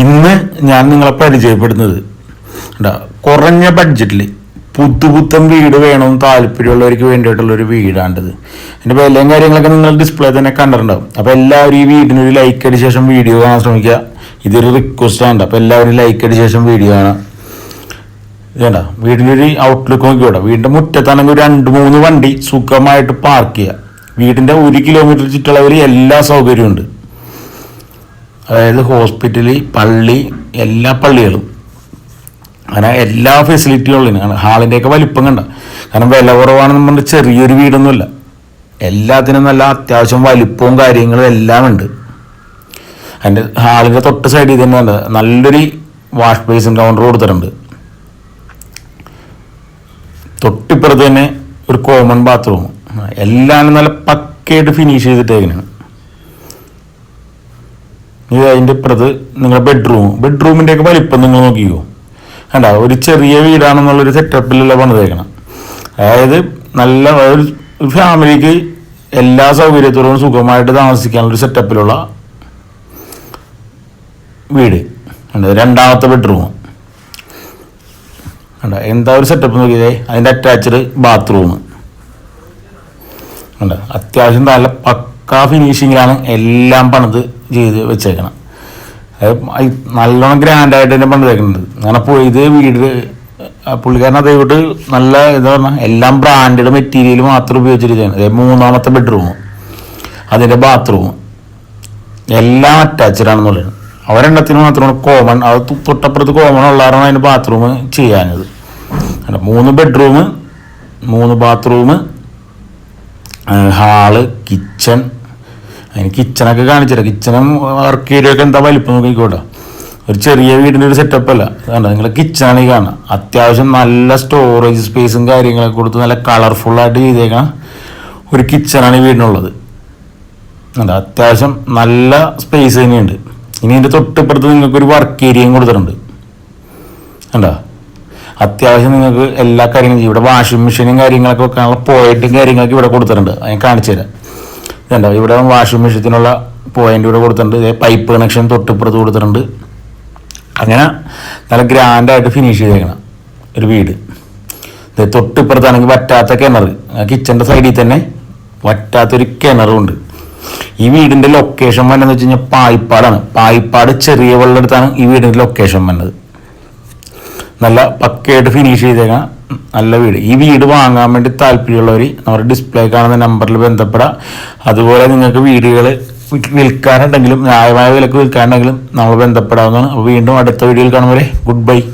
ഇന്ന് ഞാൻ നിങ്ങളെ പരിചയപ്പെടുന്നത്. കുറഞ്ഞ ബഡ്ജറ്റിൽ പുത്തുപുത്തൻ വീട് വേണമെന്ന് താല്പര്യമുള്ളവർക്ക് വേണ്ടിയിട്ടുള്ളൊരു വീടാണിത്. എന്റെ വിലയും കാര്യങ്ങളൊക്കെ നിങ്ങൾ ഡിസ്പ്ലേ തന്നെ കണ്ടിട്ടുണ്ടാവും. അപ്പോൾ എല്ലാവരും ഈ വീടിനൊരു ലൈക്ക് അടിച്ച ശേഷം വീഡിയോ കാണാൻ ശ്രമിക്കുക. ഇതൊരു റിക്വസ്റ്റ് ആണ് അപ്പോൾ എല്ലാവരും ലൈക്ക് അടിച്ച ശേഷം വീഡിയോ കാണാം. വേണ്ട വീടിന്റെ ഒരു ഔട്ട്ലുക്ക് നോക്കിയോട്ടെ വീടിന്റെ മുറ്റത്താണെങ്കിൽ ഒരു രണ്ട് മൂന്ന് വണ്ടി സുഖമായിട്ട് പാർക്ക് ചെയ്യുക വീടിന്റെ ഒരു കിലോമീറ്റർ ചുറ്റളവിൽ എല്ലാ സൗകര്യവും ഉണ്ട്. അതായത് ഹോസ്പിറ്റൽ പള്ളി എല്ലാ പള്ളികളും. അങ്ങനെ എല്ലാ ഫെസിലിറ്റിയും ഉള്ളതിന് ഹാളിന്റെയൊക്കെ വലിപ്പം കണ്ട. കാരണം വില കുറവാണെന്ന് പറഞ്ഞാൽ ചെറിയൊരു വീടൊന്നുമില്ല. എല്ലാത്തിനും നല്ല അത്യാവശ്യം വലിപ്പവും കാര്യങ്ങളും എല്ലാം ഉണ്ട്. അതിന്റെ ഹാളിന്റെ തൊട്ട് സൈഡിൽ തന്നെ ഉണ്ട് നല്ലൊരു വാഷ് ബേസിൻ കൗണ്ടർ കൊടുത്തിട്ടുണ്ട്. തൊട്ടിപ്പുറത്ത് തന്നെ ഒരു കോമൺ ബാത്റൂം എല്ലാം നല്ല പക്കയായിട്ട് ഫിനിഷ് ചെയ്തിട്ടേക്കാണ്. ഇത് അതിന്റെ ഇപ്പുറത്ത് നിങ്ങളുടെ ബെഡ്റൂം ബെഡ്റൂമിന്റെയൊക്കെ വലിപ്പം നിങ്ങൾ നോക്കിക്കോ. കണ്ട ഒരു ചെറിയ വീടാണെന്നുള്ളൊരു സെറ്റപ്പിലുള്ള പണിതേക്കണം. അതായത് നല്ല ഒരു ഫാമിലിക്ക് എല്ലാ സൗകര്യത്തോടും സുഖമായിട്ട് താമസിക്കാനുള്ളൊരു സെറ്റപ്പിലുള്ള വീട്. കണ്ടോ രണ്ടാമത്തെ ബെഡ്റൂം കണ്ട എന്താ ഒരു സെറ്റപ്പ് നോക്കിയതേ അതിന്റെ അറ്റാച്ച്ഡ് ബാത്റൂം ഉണ്ട് അത്യാവശ്യം നല്ല പക്കാ ഫിനിഷിങ്ങിലാണ് എല്ലാം പണിത് ചെയ്ത് വെച്ചേക്കണം. അത് നല്ലോണം ഗ്രാൻഡായിട്ട് തന്നെ പണിതേക്കുന്നുണ്ട് അങ്ങനെ പോയി വീട് പുള്ളിക്കാരൻ അതേപോട്ട് നല്ല എന്താ പറഞ്ഞാൽ എല്ലാം ബ്രാൻഡഡ് മെറ്റീരിയൽ മാത്രം ഉപയോഗിച്ചിരിക്കുകയാണ്. അതായത് മൂന്നാമത്തെ ബെഡ്റൂം അതിന്റെ ബാത്റൂം എല്ലാം അറ്റാച്ച്ഡ് ആണെന്നുള്ളത് അവരെണ്ണത്തിന് മാത്രമാണ് കോമൺ അത് തൊട്ടപ്പുറത്ത് കോമൺ ഉള്ളതാണ് അതിന് ബാത്റൂം ചെയ്യാനത് മൂന്ന് ബെഡ്റൂം മൂന്ന് ബാത്റൂം ഹാൾ കിച്ചൺ അതിന് കിച്ചണൊക്കെ കാണിച്ചില്ല കിച്ചണും വർക്ക് ഏരിയൊക്കെ എന്താ വലിപ്പം നോക്കിക്കോട്ടെ. ഒരു ചെറിയ വീടിന്റെ ഒരു സെറ്റപ്പ് അല്ല. കണ്ടോ? നിങ്ങൾ കിച്ചണാണ് ഈ കാണുക അത്യാവശ്യം നല്ല സ്റ്റോറേജ് സ്പേസും കാര്യങ്ങളൊക്കെ കൊടുത്ത് നല്ല കളർഫുള്ളായിട്ട് ചെയ്തേക്കണ ഒരു കിച്ചണാണ് ഈ വീടിനുള്ളത്. അല്ല അത്യാവശ്യം നല്ല സ്പേസ് തന്നെയുണ്ട്. ഇനി ഇതിന്റെ തൊട്ടിപ്പുറത്ത് നിങ്ങൾക്ക് ഒരു വർക്ക് ഏരിയയും കൊടുത്തിട്ടുണ്ട്. കണ്ടോ? അത്യാവശ്യം നിങ്ങൾക്ക് എല്ലാ കാര്യങ്ങളും ഇവിടെ വാഷിംഗ് മെഷീനും കാര്യങ്ങളൊക്കെ വെക്കാനുള്ള പോയിട്ടും കാര്യങ്ങളൊക്കെ ഇവിടെ കൊടുത്തിട്ടുണ്ട്. ഞാൻ കാണിച്ചു തരാം ഇതുണ്ടോ ഇവിടെ വാഷിംഗ് മെഷീനുള്ള പോയിന്റ് ഇവിടെ കൊടുത്തിട്ടുണ്ട്. പൈപ്പ് കണക്ഷൻ തൊട്ടിപ്പുറത്ത് കൊടുത്തിട്ടുണ്ട്. അങ്ങനെ നല്ല ഗ്രാൻഡായിട്ട് ഫിനിഷ് ചെയ്തേക്കണം. ഒരു വീട്. തൊട്ടിപ്പുറത്താണെങ്കിൽ വറ്റാത്ത കിണർ. കിച്ചന്റെ സൈഡിൽ തന്നെ വറ്റാത്തൊരു കിണറുണ്ട് ഈ വീടിന്റെ ലൊക്കേഷൻ വന്നതെന്ന് വെച്ച് കഴിഞ്ഞാൽ പായിപ്പാടാണ്. പായിപ്പാട് ചെറിയ വെള്ളമെടുത്താണ് ഈ വീടിന്റെ ലൊക്കേഷൻ വന്നത് നല്ല പക്കയായിട്ട് ഫിനിഷ് ചെയ്തേക്കാം നല്ല വീട്. ഈ വീട് വാങ്ങാൻ വേണ്ടി താല്പര്യമുള്ളവർ നമ്മുടെ ഡിസ്പ്ലേ കാണുന്ന നമ്പറിൽ ബന്ധപ്പെടാം. അതുപോലെ നിങ്ങൾക്ക് വീടുകൾ വിൽക്കാനുണ്ടെങ്കിലും ന്യായമായ വിലക്ക് വിൽക്കാനുണ്ടെങ്കിലും നമ്മൾ ബന്ധപ്പെടാവുന്നതാണ്. അപ്പോൾ വീണ്ടും അടുത്ത വീഡിയോയിൽ കാണുമ്പോൾ ഗുഡ് ബൈ